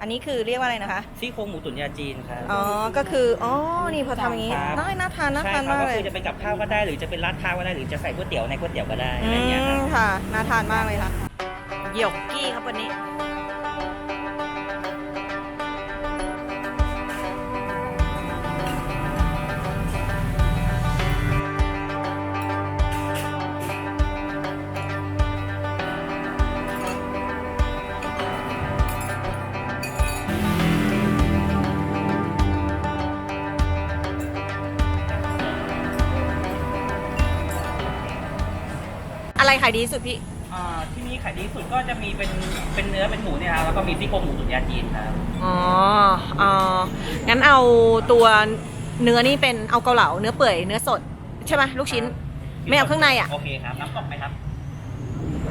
อันนี้คือเรียกว่าอะไรนะคะ ซี่โครงหมูตุ๋นยาจีนครับอ๋อ ก็คือ อ๋อ นี่พอทำอย่างนี้ครับน่าน่าทานน่าใช่ทานครับมากก็เลยคือจะเป็นกับข้าวก็ได้ หรือจะเป็นราดข้าวก็ได้หรือจะใส่ก๋วยเตี๋ยวในก๋วยเตี๋ยวก็ได้อือะไรเงี้ยครับ มค่ะ น่าทานมากเลยค่ะ หยกกี้ครับวันนี้ อะไรขายดีที่สุดพี่ อ่าที่นี่ขายดีที่สุดก็จะมีเป็นเป็นเนื้อเป็นหมูเนี่ยครับแล้วก็มีซี่โครงหมูตุ๋นยาจีนครับอ๋ออ๋องั้นเอาตัวเนื้อนี่เป็นเอาเกาเหลาเนื้อเปื่อยเนื้อสด ใช่ไหมลูกชิ้น ไม่เอาเครื่องในอะ โอเคครับน้ำตกไหมครับ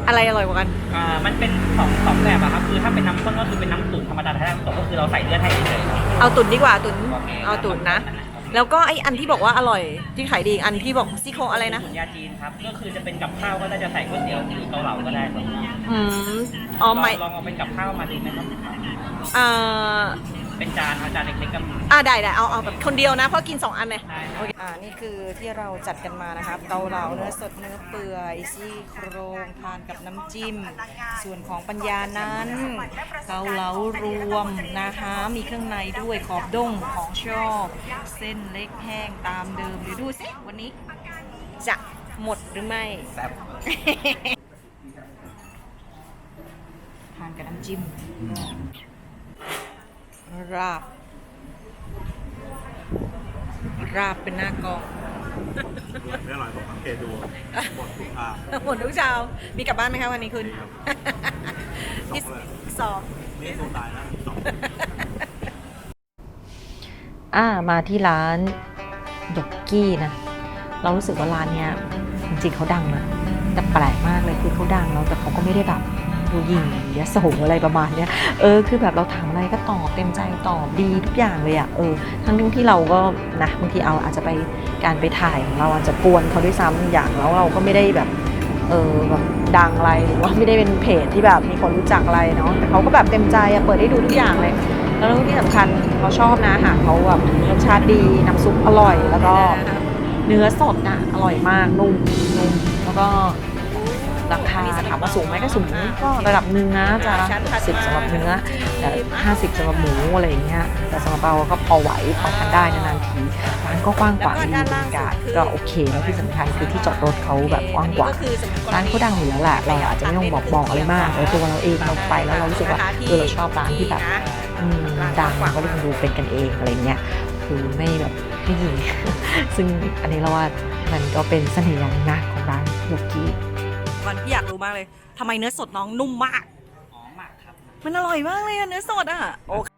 อะไรอร่อยกว่ากัน อ่ามันเป็นสองสองแบบอะครับคือถ้าเป็นน้ำข้นก็คือเป็นน้ำตุ๋นธรรมดาถ้าน้ำตกก็คือเราใส่เลือดให้เฉยๆเอาตุ๋นดีกว่าตุ๋นโอเคเอาตุ๋นนะ แล้วก็ไออันที่บอกว่าอร่อยที่ขายดีอีกอันที่บอกซี่โครงอะไรนะ ตุ๋นยาจีนครับ ก็คือจะเป็นกับข้าวก็ได้จะใส่ก๋วยเตี๋ยวหรือเกาเหลาก็ได้ครับอืมอ๋อไม่ลองเอาเป็นกับข้าวมาดีไหมครับอ่า เป็นจานเอาจานเล็กๆกับอ่าได้ได้เอาเอาแบบคนเดียวนะเพราะกิน 2 อันเลยใช่ครับอ่านี่คือที่เราจัดกันมานะครับเกาเหลาเนื้อสดเนื้อเปื่อยซี่โครงทานกับน้ำจิ้ม ส่วนของปัญญานั้น เกาเหลารวมนะคะมีเครื่องในด้วยขอบด้งของชอบ เส้นเล็กแห้งตามเดิมเดี๋ยวดูสิวันนี้ จะหมดหรือไม่ แซ่บทานกับน้ำจิ้ม ราบ ราบเป็นหน้ากองไม่อร่อยผมสังเกตดูบททุกภาพหมดทุกเช้ามีกลับบ้านไหมคะวันนี้คุณที่สองนี่สู้ตายนะสองอ่ามาที่ร้านยกกี้นะ เรารู้สึกว่าร้านเนี้ยจริงๆเขาดังนะแต่แปลกมากเลยคือเขาดังแล้วแต่เขาก็ไม่ได้แบบ ดูยิงยโสอะไรประมาณเนี้ยเออคือแบบเราถามอะไรก็ตอบเต็มใจตอบดีทุกอย่างเลยอะเออทั้งที่เราก็นะบางทีเอาอาจจะไปการไปถ่ายของเราอาจจะกวนเขาด้วยซ้ำอย่างแล้วเราก็ไม่ได้แบบเออแบบดังอะไรหรือว่าไม่ได้เป็นเพจที่แบบมีคนรู้จักอะไรเนาะแต่เขาก็แบบเต็มใจอะเปิดให้ดูทุกอย่างเลยแล้วที่สำคัญเขาชอบนะอาหารเขาแบบรสชาติดีน้ำซุปอร่อยแล้วก็เนื้อสดน่ะอร่อยมากนุ่มนุ่มแล้วก็ ราคาถามว่าสูงไหมก็สูงก็ระดับหนึ่งนะจะสิบสำหรับเนื้อแต่ห้าสิบสำหรับหมูอะไรอย่างเงี้ยแต่สำหรับเราก็พอไหวพอทานได้นานๆทีร้านก็กว้างกว่าดีบรรยากาศก็โอเคแล้วที่สำคัญคือที่จอดรถเขาแบบกว้างกว่าร้านเขาดังอยู่แล้วแหละเราอาจจะไม่ต้องบอกบอกอะไรมากแต่ตัวเราเองเราไปแล้วเรารู้สึกว่าเออเราชอบร้านที่แบบดังก็เลยดูเป็นกันเองอะไรเงี้ยคือไม่แบบไม่หยีซึ่งอันนี้เราว่ามันก็เป็นเสน่ห์อย่างหนึ่งนะของร้านโยกี้ วันพี่อยากรู้มากเลยทำไมเนื้อสดน้องนุ่มมาก อ๋อหมักครับ มันอร่อยมากเลยอะเนื้อสดอะโอเค